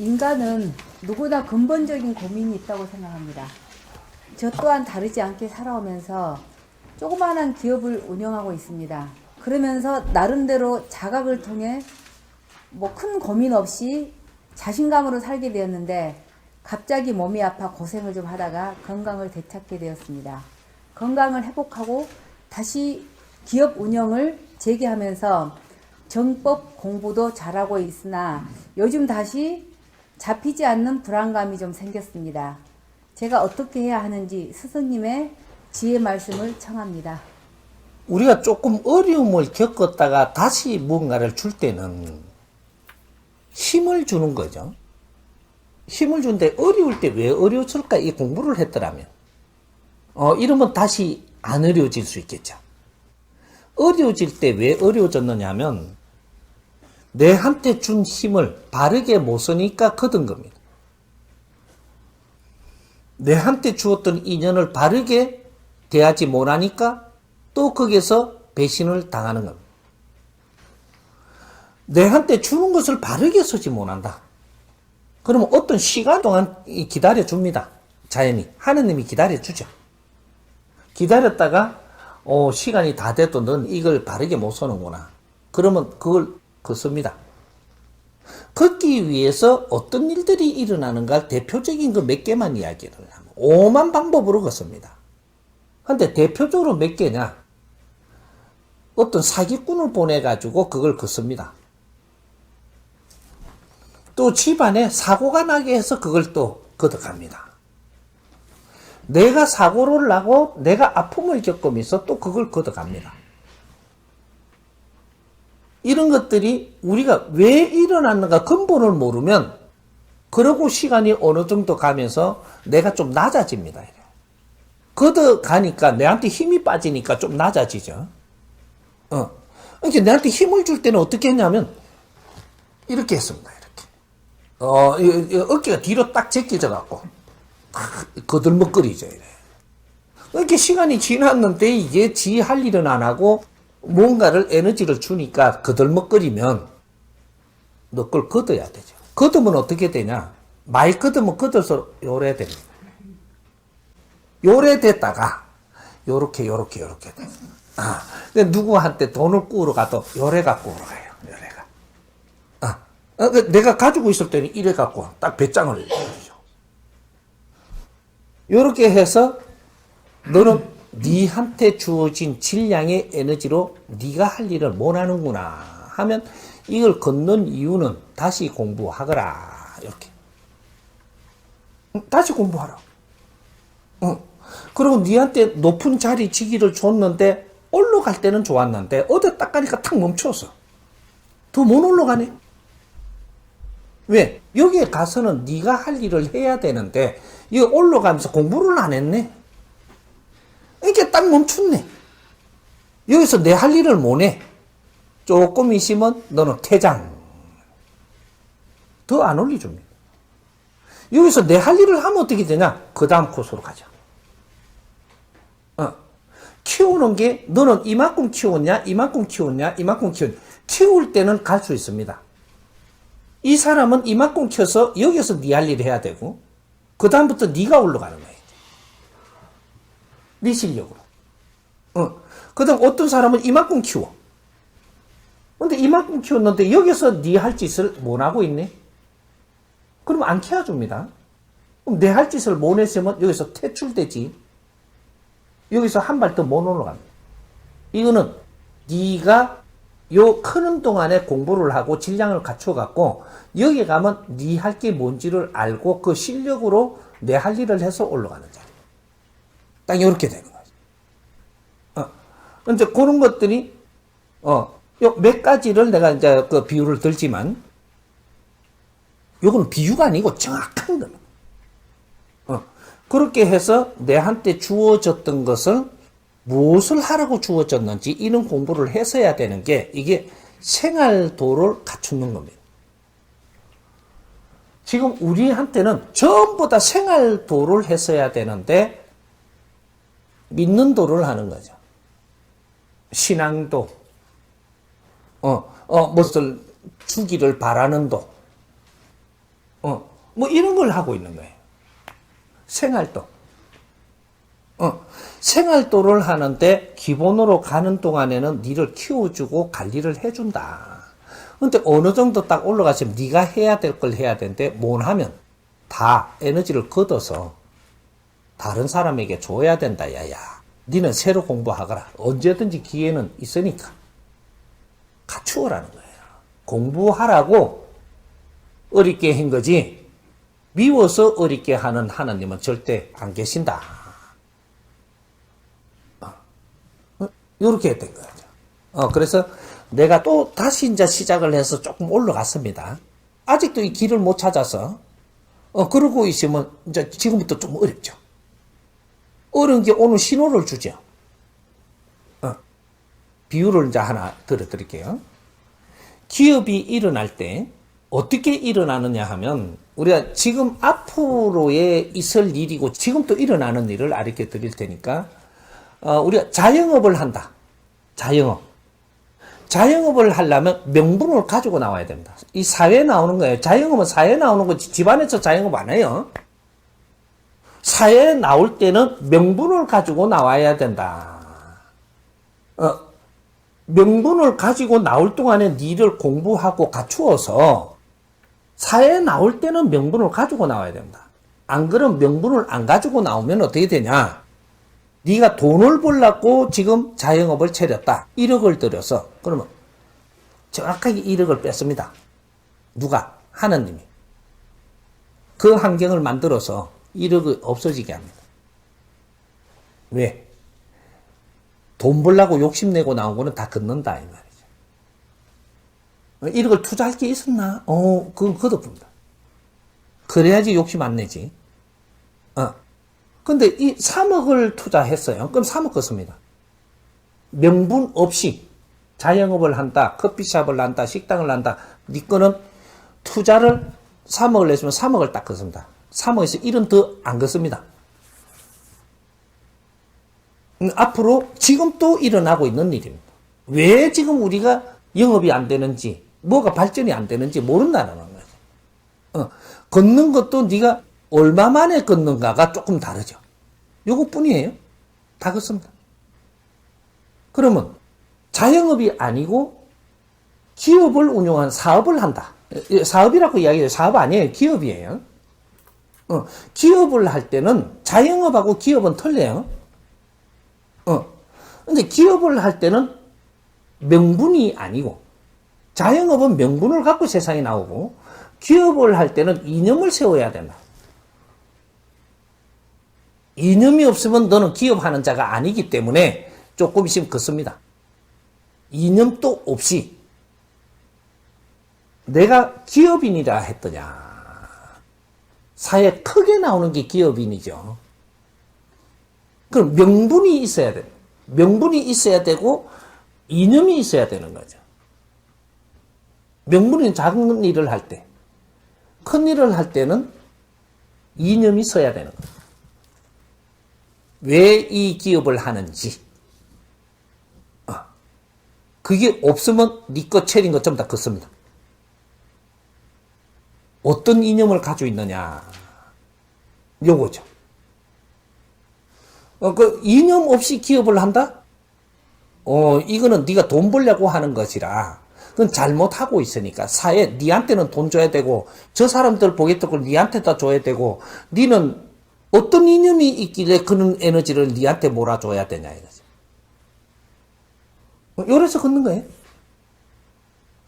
인간은 누구나 근본적인 고민이 있다고 생각합니다. 저 또한 다르지 않게 살아오면서 조그마한 기업을 운영하고 있습니다. 그러면서 나름대로 자각을 통해 뭐 큰 고민 없이 자신감으로 살게 되었는데 갑자기 몸이 아파 고생을 좀 하다가 건강을 되찾게 되었습니다. 건강을 회복하고 다시 기업 운영을 재개하면서 정법 공부도 잘하고 있으나 요즘 다시 잡히지 않는 불안감이 좀 생겼습니다. 제가 어떻게 해야 하는지 스승님의 지혜 말씀을 청합니다. 우리가 조금 어려움을 겪었다가 다시 무언가를 줄 때는 힘을 주는 거죠. 힘을 주는데 어려울 때 왜 어려웠을까? 이 공부를 했더라면. 어, 이러면 다시 안 어려워질 수 있겠죠. 어려워질 때 왜 어려워졌느냐 하면 내한테 준 힘을 바르게 못 쓰니까 거둔 겁니다. 내한테 주었던 인연을 바르게 대하지 못하니까 또 거기서 배신을 당하는 겁니다. 내한테 주는 것을 바르게 쓰지 못한다. 그러면 어떤 시간 동안 기다려 줍니다. 자연히. 하느님이 기다려 주죠. 기다렸다가, 어, 시간이 다 돼도 넌 이걸 바르게 못 쓰는구나. 그러면 그걸 걷습니다. 걷기 위해서 어떤 일들이 일어나는가 대표적인 그몇 개만 이야기를 하면 오만 방법으로 걷습니다. 근데 대표적으로 몇 개냐? 어떤 사기꾼을 보내가지고 그걸 걷습니다. 또 집안에 사고가 나게 해서 그걸 또 걷어갑니다. 내가 사고를 나고 내가 아픔을 겪으면서 또 그걸 걷어갑니다. 이런 것들이 우리가 왜 일어났는가 근본을 모르면 그러고 시간이 어느 정도 가면서 내가 좀 낮아집니다. 걷어 가니까 내한테 힘이 빠지니까 좀 낮아지죠. 어. 이렇게 내한테 힘을 줄 때는 어떻게 했냐면 이렇게 했습니다. 이렇게. 어, 이- 이 어깨가 뒤로 딱 제껴져 갖고 거들먹거리죠. 이렇게 시간이 지났는데 이게 지 할 일은 안 하고 뭔가를 에너지를 주니까 거들먹거리면 너 그걸 걷어야 되죠. 걷으면 어떻게 되냐? 많이 걷으면 걷어서 요래 됩니다. 요래 됐다가 요렇게 요렇게 요렇게 돼. 아, 근데 누구한테 돈을 꾸러 가도 요래 갖고 오러 가요. 요래가. 아, 어, 그 내가 가지고 있을 때는 이래 갖고 딱 배짱을 주죠. 요렇게 해서 너는 네한테 주어진 질량의 에너지로 네가 할 일을 못 하는구나 하면 이걸 걷는 이유는 다시 공부하거라 이렇게 응, 다시 공부하라. 응. 그리고 네한테 높은 자리 지기를 줬는데 올라갈 때는 좋았는데 어디 딱 가니까 탁 멈췄어. 더 못 올라가네. 왜? 여기에 가서는 네가 할 일을 해야 되는데 여기 올라가면서 공부를 안 했네. 이게 딱 멈췄네. 여기서 내 할 일을 못 해. 조금 있으면 너는 퇴장. 더 안 올려줍니다. 여기서 내 할 일을 하면 어떻게 되냐? 그 다음 코스로 가자. 어. 키우는 게 너는 이만큼 키웠냐? 이만큼 키웠냐? 이만큼 키웠냐? 키울 때는 갈 수 있습니다. 이 사람은 이만큼 키워서 여기서 네 할 일을 해야 되고 그 다음부터 네가 올라가는 거야. 네 실력으로. 어. 그 다음 어떤 사람은 이만큼 키워. 근데 이만큼 키웠는데 여기서 네 할 짓을 못 하고 있네? 그러면 안 키워줍니다. 그럼 내 할 짓을 못 했으면 여기서 퇴출되지. 여기서 한 발 더 못 올라갑니다. 이거는 네가 요 크는 동안에 공부를 하고 질량을 갖춰갖고 여기 가면 네 할 게 뭔지를 알고 그 실력으로 내 할 일을 해서 올라가는 자리. 딱 이렇게 되는 거죠. 어. 이제 그런 것들이 어, 요몇 가지를 내가 이제 그 비유를 들지만 요거는 비유가 아니고 정확한 겁니다. 어. 그렇게 해서 내한테 주어졌던 것을 무엇을 하라고 주어졌는지 이런 공부를 했어야 되는 게 이게 생활도를 갖추는 겁니다. 지금 우리한테는 전부 다 생활도를 했어야 되는데 믿는 도를 하는 거죠. 신앙도, 어, 어, 무엇을 주기를 바라는 도, 어, 뭐 이런 걸 하고 있는 거예요. 생활도. 어, 생활도를 하는데 기본으로 가는 동안에는 니를 키워주고 관리를 해준다. 근데 어느 정도 딱 올라가시면 네가 해야 될 걸 해야 되는데 못 하면 다 에너지를 걷어서 다른 사람에게 줘야 된다 야야. 니는 새로 공부하거라. 언제든지 기회는 있으니까. 갖추어라는 거예요. 공부하라고 어렵게 한 거지. 미워서 어렵게 하는 하나님은 절대 안 계신다. 이렇게 된 거죠. 어, 그래서 내가 또 다시 이제 시작을 해서 조금 올라갔습니다. 아직도 이 길을 못 찾아서, 어, 그러고 있으면 이제 지금부터 좀 어렵죠. 게 오늘 신호를 주죠. 어, 비유를 이제 하나 들어드릴게요. 기업이 일어날 때 어떻게 일어나느냐 하면 우리가 지금 앞으로에 있을 일이고 지금 또 일어나는 일을 알려 드릴 테니까 어, 우리가 자영업을 한다. 자영업. 자영업을 하려면 명분을 가지고 나와야 됩니다. 이 사회에 나오는 거예요. 자영업은 사회에 나오는 거지 집안에서 자영업 안 해요. 사회에 나올 때는 명분을 가지고 나와야 된다. 어, 명분을 가지고 나올 동안에 니를 공부하고 갖추어서 사회에 나올 때는 명분을 가지고 나와야 됩니다. 안 그러면 명분을 안 가지고 나오면 어떻게 되냐? 네가 돈을 벌라고 지금 자영업을 차렸다. 1억을 들여서 그러면 정확하게 1억을 뺐습니다. 누가? 하나님이. 그 환경을 만들어서 1억이 없어지게 합니다. 왜? 돈 벌라고 욕심내고 나온 거는 다 긋는다, 이 말이죠. 1억을 투자할 게 있었나? 어, 그건 걷어봅니다. 그래야지 욕심 안 내지. 어. 근데 이 3억을 투자했어요. 그럼 3억 걷습니다. 명분 없이 자영업을 한다, 커피숍을 한다, 식당을 한다. 니 거는 투자를 3억을 냈으면 3억을 딱 걷습니다. 3억에서 1은 더 안 걷습니다. 음, 앞으로 지금 또 일어나고 있는 일입니다. 왜 지금 우리가 영업이 안 되는지, 뭐가 발전이 안 되는지 모른다는 거죠. 어, 걷는 것도 네가 얼마 만에 걷는가가 조금 다르죠. 요것뿐이에요. 다 걷습니다. 그러면 자영업이 아니고 기업을 운영한 사업을 한다. 사업이라고 이야기해요. 사업 아니에요. 기업이에요. 어, 기업을 할 때는 자영업하고 기업은 틀려요. 어. 근데 기업을 할 때는 명분이 아니고 자영업은 명분을 갖고 세상에 나오고 기업을 할 때는 이념을 세워야 된다. 이념이 없으면 너는 기업하는 자가 아니기 때문에 조금 있으면 긋습니다. 이념도 없이 내가 기업인이라 했더냐. 사회 크게 나오는 게 기업인이죠. 그럼 명분이 있어야 돼. 명분이 있어야 되고 이념이 있어야 되는 거죠. 명분이 작은 일을 할 때, 큰 일을 할 때는 이념이 있어야 되는 거예요. 왜 이 기업을 하는지. 어. 그게 없으면 니거 체린 것 전부 다 걷습니다. 어떤 이념을 가지고 있느냐. 요거죠. 어, 그 이념 없이 기업을 한다? 어, 이거는 네가 돈 벌려고 하는 것이라. 그건 잘못하고 있으니까 사회 니한테는 돈 줘야 되고 저 사람들 보겠다고 니한테 다 줘야 되고 니는 어떤 이념이 있길래 그런 에너지를 니한테 몰아줘야 되냐 이거지. 어, 요래서 걷는 거예요.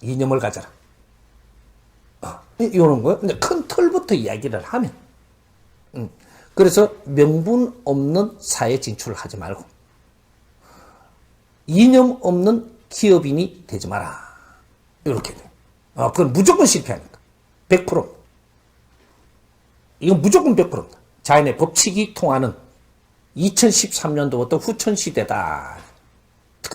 이념을 가져라. 어, 요런 거요. 근데 큰 틀부터 이야기를 하면. 음. 그래서 명분 없는 사회 진출을 하지 말고 이념 없는 기업인이 되지 마라. 이렇게 돼. 어, 그건 무조건 실패하니까. 100%. 이건 무조건 100%입니다. 자연의 법칙이 통하는 2013년도부터 후천시대다.